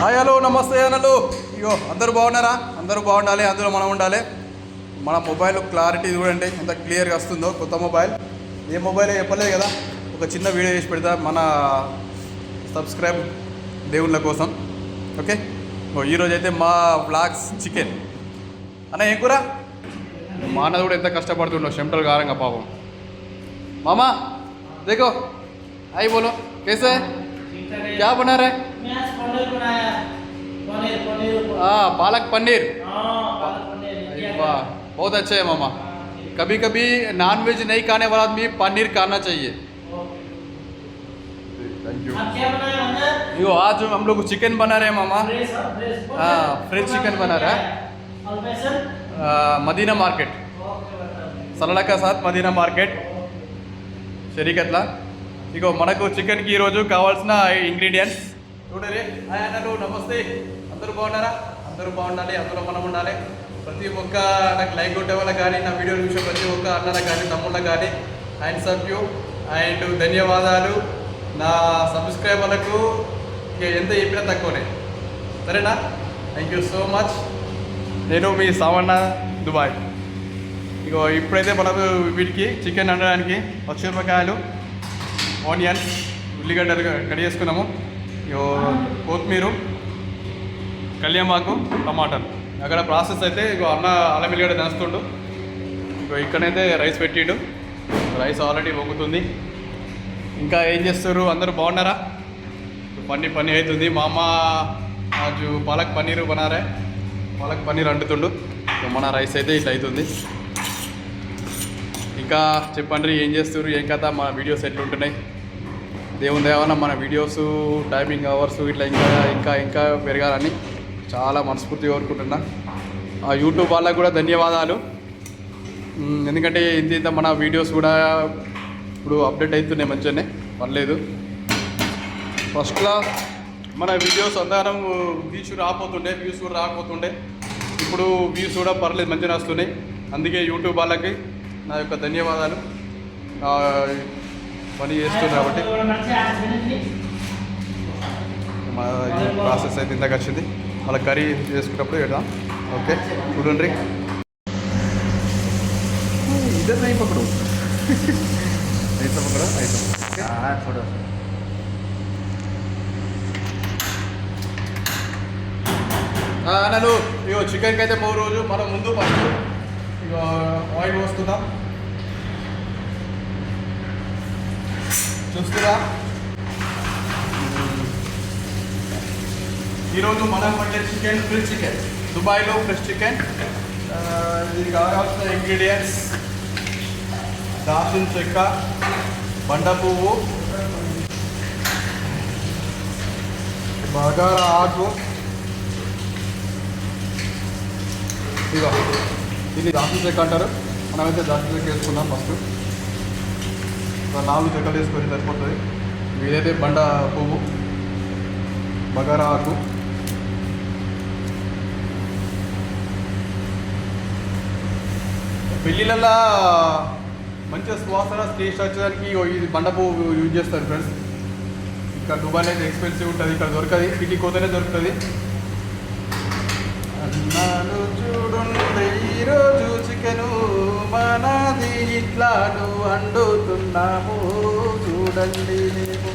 Hi hello నమస్తే అనలు అయ్యో అందరూ బాగున్నారా? అందరూ బాగుండాలి అందులో మనం ఉండాలి. మన మొబైల్ క్లారిటీ చూడండి ఎంత క్లియర్గా వస్తుందో కొత్త మొబైల్. ఏ మొబైల్ చెప్పలేదు కదా ఒక చిన్న వీడియో చేసి పెడతా మన సబ్స్క్రైబ్ దేవుళ్ళ కోసం. ఓకే? ఈరోజు అయితే మా బ్లాగ్స్ చికెన్. అన్న ఏం కూర? మా అన్నది కూడా ఎంత కష్టపడుతుండో చెమటలు కారంగా పాపం. మామా దేకో అయి బోలో కేసే. క్యాబ్ ఉన్నారే मैं आज पनीर बनाया पनीर पनीर हाँ पालक पनीर हाँ पालक पनीर इंडिया का। वाह बहुत अच्छा है मामा कभी कभी नॉन वेज नहीं खाने वाला आदमी पनीर खाना चाहिए थैंक यू आप क्या बनाया अंदर यो आज हम लोग चिकन बना रहे हैं मामा फ्रेश फ्रेश हाँ, fresh chicken बना रहा है। और बेसन आ, मदीना मार्केट ओके बताओ సలాడా కా సాత్ మదీనా మార్కెట్ షరీకట్లా ఇగో మనకు చికెన్కి ఈరోజు కావాల్సిన ఇంగ్రీడియంట్స్ చూడరే ఆయనలు నమస్తే. అందరూ బాగున్నారా? అందరూ బాగుండాలి అందరూ మనం ఉండాలి. ప్రతి ఒక్క నాకు లైక్ కొట్టే వాళ్ళకి కానీ నా వీడియో చూసే ప్రతి ఒక్క అన్నలకు కానీ తమ్ముళ్ళకి కానీ అండ్ సభ్యు అండ్ ధన్యవాదాలు. నా సబ్స్క్రైబర్లకు ఎంత చెప్పినా తక్కువనే. సరేనా? థ్యాంక్ యూ సో మచ్ నేను మీ సావన్న దుబాయ్. ఇగో ఇప్పుడైతే మనకు వీటికి చికెన్ వండడానికి పచ్చిమిరపకాయలు ఆనియన్స్ ఉల్లిగడ్డలు కట్ చేసుకున్నాము కొత్తిమీరు కళ్యామాకు టమాటాలు. అక్కడ ప్రాసెస్ అయితే ఇగో అన్న అల్లం ఎల్లిగడ్డ దంచుతుండు. ఇగో ఇక్కడైతే రైస్ పెట్టిండు. రైస్ ఆల్రెడీ వంగుతుంది. ఇంకా ఏం చేస్తారు? అందరూ బాగున్నారా? పన్నీర్ పన్నీర్ అవుతుంది. మా అమ్మ రాజు పాలక్ పన్నీరు బనారే. పాలక్ పన్నీర్ అంటుతుండు. ఇగో మన రైస్ అయితే ఇట్లా అవుతుంది. ఇంకా చెప్పండి ఏం చేస్తారు ఏం కథ? మా వీడియోస్ ఎట్లుంటున్నాయి? దేవుని దేవన మన వీడియోస్ టైమింగ్ అవర్స్ ఇట్లా ఇంకా ఇంకా ఇంకా పెరగాలని చాలా మనస్ఫూర్తిగా కోరుకుంటున్నా. ఆ యూట్యూబ్ వాళ్ళకు కూడా ధన్యవాదాలు. ఎందుకంటే ఇంత ఇంత మన వీడియోస్ కూడా ఇప్పుడు అప్డేట్ అవుతున్నాయి మంచిగానే. పర్లేదు. ఫస్ట్లో మన వీడియోస్ అందరం వ్యూస్ రాకపోతుండే వ్యూస్ కూడా రాకపోతుండే. ఇప్పుడు వ్యూస్ కూడా పర్లేదు మంచిగా వస్తున్నాయి. అందుకే యూట్యూబ్ వాళ్ళకి నా యొక్క ధన్యవాదాలు. పని చేస్తుంది కాబట్టి. మా ప్రాసెస్ అయితే ఇందాక వచ్చింది. అలా కర్రీ చేసుకున్నప్పుడు పెడదాం. ఓకే. చూడండి ఇదే నై పక్కడు అయితే పక్కడు అయితే నన్ను ఇగో చికెన్కి అయితే మూడు రోజు మనం ముందు ఫస్ట్ ఇక ఆయిల్ వస్తుందా చూస్తున్నా ఈరోజు మనం వండే చికెన్ ఫ్రెష్ చికెన్. దుబాయ్లో ఫ్రెష్ చికెన్. దీనికి కావాల్సిన ఇంగ్రీడియంట్స్ దాల్చిన చెక్క బండ పువ్వు బగారా ఆకు. ఇదిగో ఇది దాల్చిన చెక్క అంటారు. మనమైతే దాల్చిన చెక్క వేసుకుందాం ఫస్ట్. నాలుగు చెక్కలు వేసుకొని సరిపోతుంది. ఇదైతే బండ పువ్వు బగారా ఆకు పెళ్ళిళ్ళల్లో మంచిగా సువాసన టేస్ట్ వచ్చేదానికి ఇది బండ పువ్వు యూజ్ చేస్తారు ఫ్రెండ్స్. ఇక్కడ దుబాయ్ అయితే ఎక్స్పెన్సివ్ ఉంటుంది ఇక్కడ దొరకదు ఇంటికి కోతనే దొరుకుతుంది. అన్నాను ఇట్లాను వండుతున్నాము చూడండి మేము.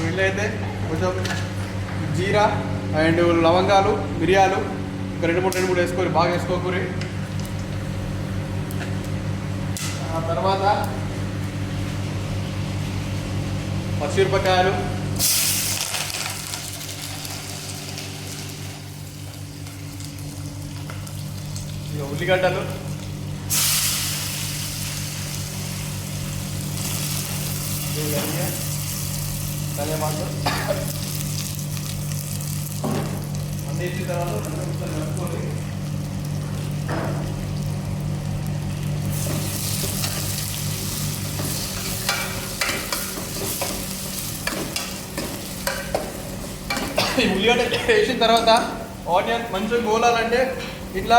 వీళ్ళైతే కొంచెం జీరా అండ్ లవంగాలు మిరియాలు ఒక రెండు మూడు రెండు మూడు వేసుకొని బాగా వేసుకోకూరి. ఆ తర్వాత పచ్చిమిరపకాయలు ఇక ఉల్లిగడ్డలు. కళ్యామాకు ఇచ్చిన తర్వాత రెండు ఉల్లిగడ్డ వేసిన తర్వాత ఆనియన్ మంచిగా గోలాలంటే ఇట్లా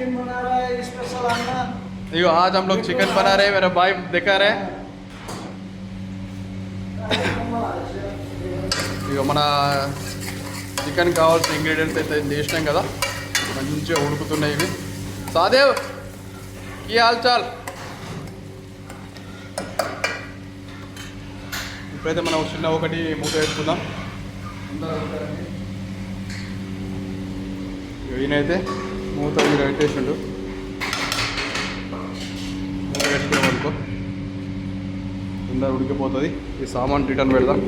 चिकन बना रहा है स्पेशल अन्ना देखो आज हम लोग चिकन बना रहे हैं मेरा भाई देखा रहे ఇక మన చికెన్ కావాల్సిన ఇంగ్రీడియంట్స్ అయితే చేసినాం కదా మంచిగా ఉడుకుతున్నాయి ఇవి సాదేవ్ ఈ హాల్ చాల్ ఇప్పుడైతే మనం చిన్న ఒకటి మూత వేసుకుందాం ఇక ఈయనైతే మూత మీరు పెట్టేసిండు మూత కింద ఉడికిపోతుంది. ఈ సామాన్ రిటర్న్ పెడదాం.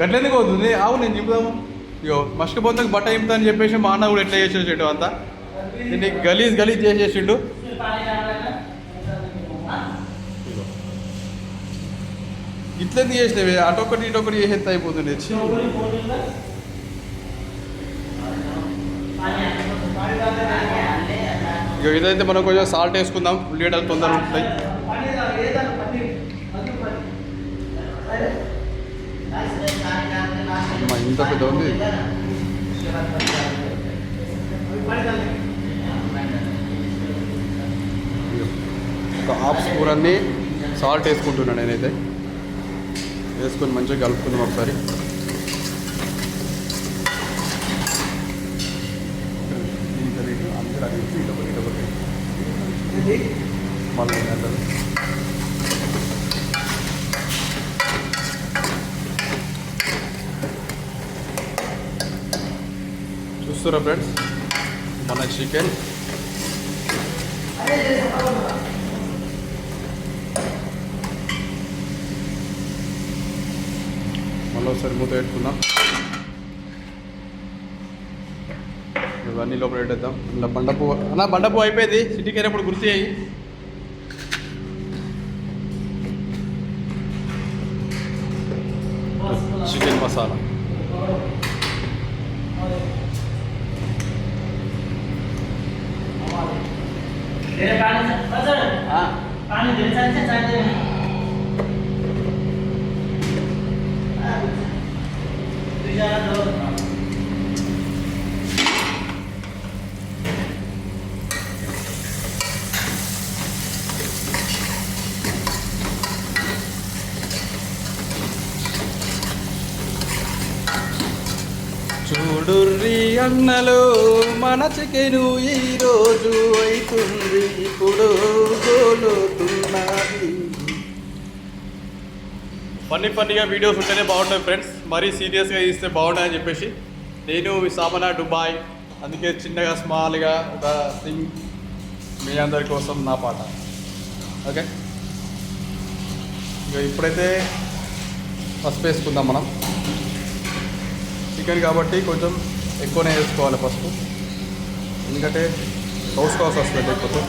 గట్లెందుకు అవుతుంది? అవు నేను చింపుదాము ఇగో మస్కిపోతాకి బట్ట చింపుతా అని చెప్పేసి మా అన్న కూడా ఎట్లా చేసేసిండు అంతా. దీన్ని గలీజ్ గలీజ్ చేసేసిండు. ఇట్లెందుకు చేసినవి? ఇటు ఒకటి చేసేస్తే అయిపోతుండే. ఇక ఇదైతే మనం కొంచెం సాల్ట్ వేసుకుందాం ఉల్లిగడ్డలు తొందరగా ఉంటాయి ఇంత పెద్ద ఉంది. హాఫ్ స్పూన్ అన్నీ సాల్ట్ వేసుకుంటున్నాను నేనైతే. వేసుకొని మంచిగా కలుపుకుందాం ఒకసారి. మళ్ళీ చూస్తారా ఫ్రెండ్స్? మన చికెన్. మళ్ళీ ఒకసారి మూత పెట్టుకుందాం. ఇవన్నీ లోపల పెట్టేద్దాం. ఇలా బండపు అన్న బండపు అయిపోయింది. సిటీకి వెళ్ళినప్పుడు గుర్తు చేయి. Chicken masala Yeah. కన్నలు మనసుకెను ఈరోజు అవుతుంది ఇప్పుడు గోలుతున్నది ఫన్నీ ఫన్నీగా వీడియోస్ ఉంటేనే బాగుంటాయి ఫ్రెండ్స్. మరీ సీరియస్గా ఇస్తే బాగుంటాయని చెప్పేసి నేను సామన దుబాయ్ అందుకే చిన్నగా స్మాల్గా ఒక సింగ్ మీ అందరి కోసం నా పాట. ఓకే? ఇంకా ఇప్పుడైతే ఫస్ట్ వేసుకుందాం మనం. చికెన్ కాబట్టి కొంచెం ఎక్కువనే వేసుకోవాలి ఫస్ట్. ఎందుకంటే హౌస్ కాస్ వస్తుంది లేకపోతే.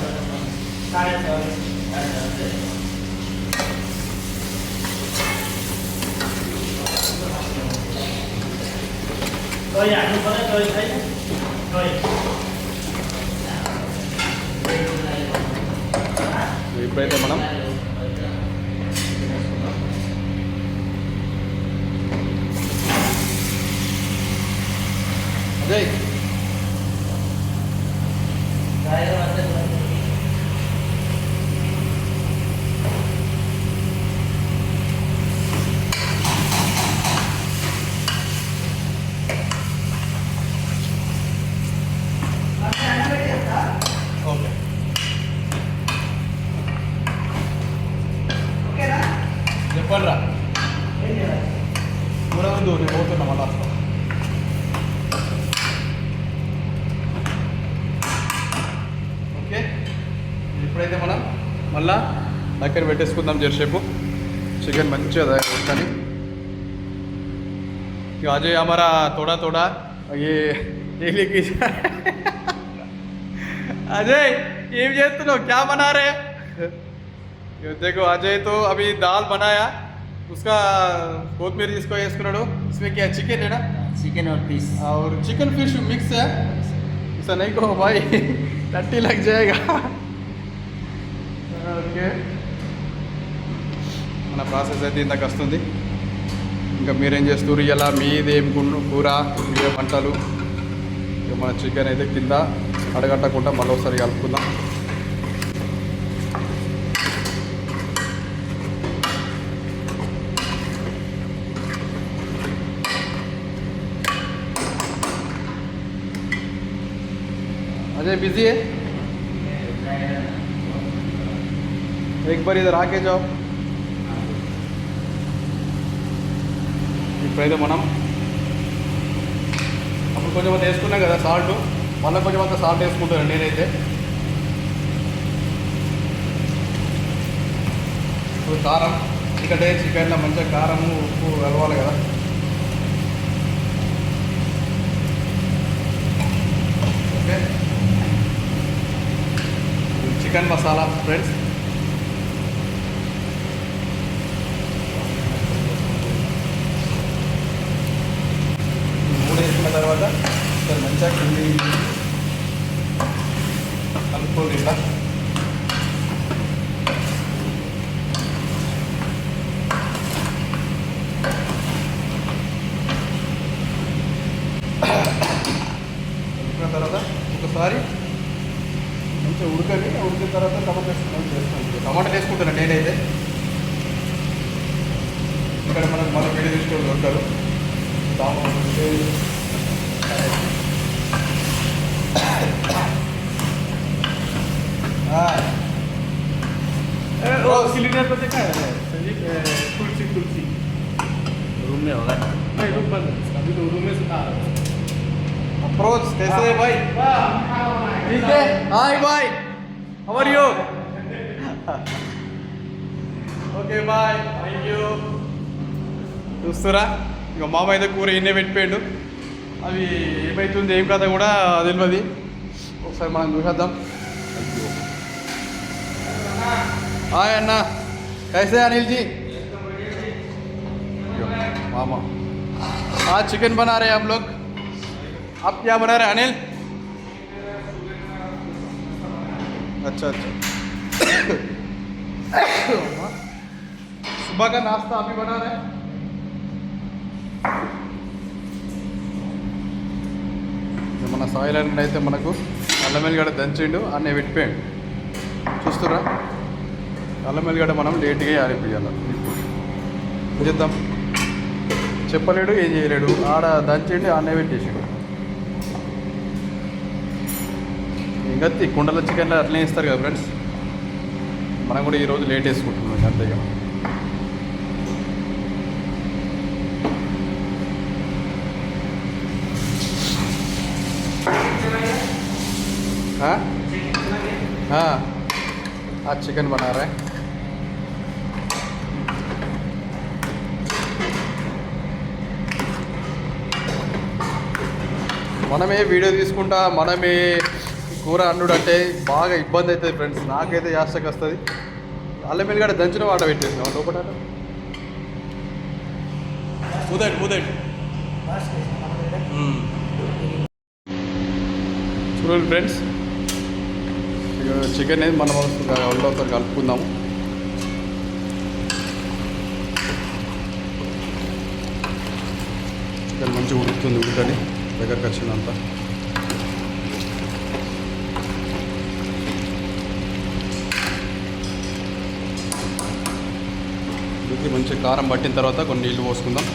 ఇప్పుడైతే మనం చెప్పండి రా కూర ముందు నేను పోతున్నా మళ్ళా మళ్ళా దగ్గర పెట్టేసుకుందాం జరసేపు చికెన్ మంచిగా తయారు కానీ ఇక అజయ్ हमारा थोड़ा थोड़ा ये ये लेके अजय ये చేస్తున్నావు क्या बना रहे ये देखो अजय तो अभी दाल बनाया उसका कोतमीर जिसको వేసుకున్నాడు इसमें क्या चिकन है ना चिकन और फिश और चिकन फिश मिक्स है ऐसा नहीं कहो भाई टट्टी लग जाएगा ఓకే. మన ప్రాసెస్ అయితే ఇంతకు వస్తుంది. ఇంకా మీరేం చేస్తారు ఇలా మీదేం కూర? మీరే వంటలు. మన చికెన్ అయితే కింద అడగట్టకుండా మరోసారి కలుపుకుందాం. అదే బిజీ एक बार इधर आके जाओ ఇప్పుడైతే మనం అప్పుడు కొంచెం అంత వేసుకున్నాం కదా సాల్ట్ మళ్ళీ కొంచెం అంత సాల్ట్ వేసుకుంటాను నేనైతే ఇప్పుడు కారం ఎందుకంటే చికెన్లో మంచిగా కారము ఉప్పు కలవాలి కదా ఓకే చికెన్ మసాలా ఫ్రెండ్స్ తర్వాత మంచిగా కింది కలుపుకోండి ఇట్లా కలుపుకున్న తర్వాత ఒకసారి మంచిగా ఉడకని ఉడికిన తర్వాత టమాటా వేసుకున్నాను చేస్తాను టమాటా వేసుకుంటాను నేనైతే ఇక్కడ మనకు మన వీడియో తీసుకొని దొరకరు सिलेंडर पर देखा है संजीव ए, तुलसी तुलसी रूम में होगा नहीं रूम बंद है अभी तो रूम में से आ रहा है अप्रोच कैसे है भाई ठीक है हाय भाई how are you okay bye thank you చూస్తురా ఇక మామ అయితే కూర ఇన్నే పెట్టిపోయాడు అవి ఏమవుతుంది ఏం కథ కూడా తెలియదు ఒకసారి మనం చూసేద్దాం హాయ్ అన్న కైసే అనిల్ जी मामा आज चिकन बना रहे हैं हम लोग आप क्या बना रहे हैं अनिल अच्छा अच्छा सुबह का नाश्ता अभी बना रहे हैं ఇక మన సాయిల్ అండ్ అయితే మనకు అల్లం వెల్లిగడ్డ దంచిండు అన్నీ పెట్టిపోయాడు చూస్తురా అల్లం వెల్లిగడ్డ మనం లేట్గా ఆరిపోయాలి ఏం చేద్దాం చెప్పలేడు ఏం చేయలేడు ఆడ దంచిండి ఆడనే పెట్టేసాడు ఇంకా తి- కుండల చికెన్లో అట్లనే ఇస్తారు కదా ఫ్రెండ్స్ మనం కూడా ఈరోజు లేట్ వేసుకుంటున్నాం అంతే ఇక हाँ हाँ आज चिकन बना रहे हैं మనమే వీడియో తీసుకుంటా మనమే కూర అండు అంటే బాగా ఇబ్బంది అవుతుంది ఫ్రెండ్స్ నాకైతే యాస్టకి వస్తుంది. అల్లం వెల్లిగడ్డ దంచిన వాట పెట్టేసినాం. లోపల ముదట్ ముదట్ చూడండి ఫ్రెండ్స్ ఇక చికెన్ అనేది మనం వాళ్ళతో కలుపుకుందాము. చికెన్ మంచిగా ఉడుకుతుంది ఉడుకని. దగ్గరకు వచ్చిందంతా ఉడికి మంచి కారం పట్టిన తర్వాత కొన్ని నీళ్ళు పోసుకుందాం.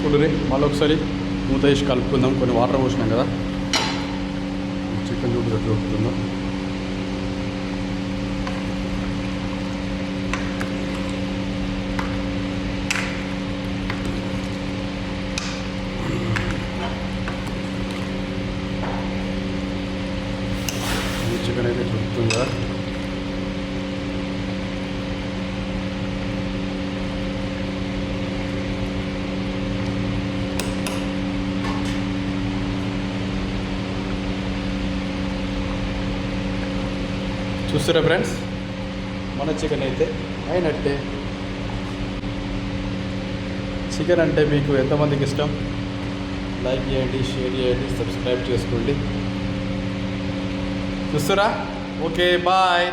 చూడరి మళ్ళీ ఒకసారి మూత వేసి కలుపుకుందాం. కొన్ని వాటర్ పోసినాం కదా. చికెన్ చూడు ఎట్లా ఉడుకుతుందో ఈ చికెన్ అయితే చుడుతుంది కదా చూస్తురా ఫ్రెండ్స్ మన చికెన్ అయితే అయినట్టే. చికెన్ అంటే మీకు ఎంతమందికి ఇష్టం? లైక్ చేయండి షేర్ చేయండి సబ్స్క్రైబ్ చేసుకోండి. చూస్తురా? Okay bye.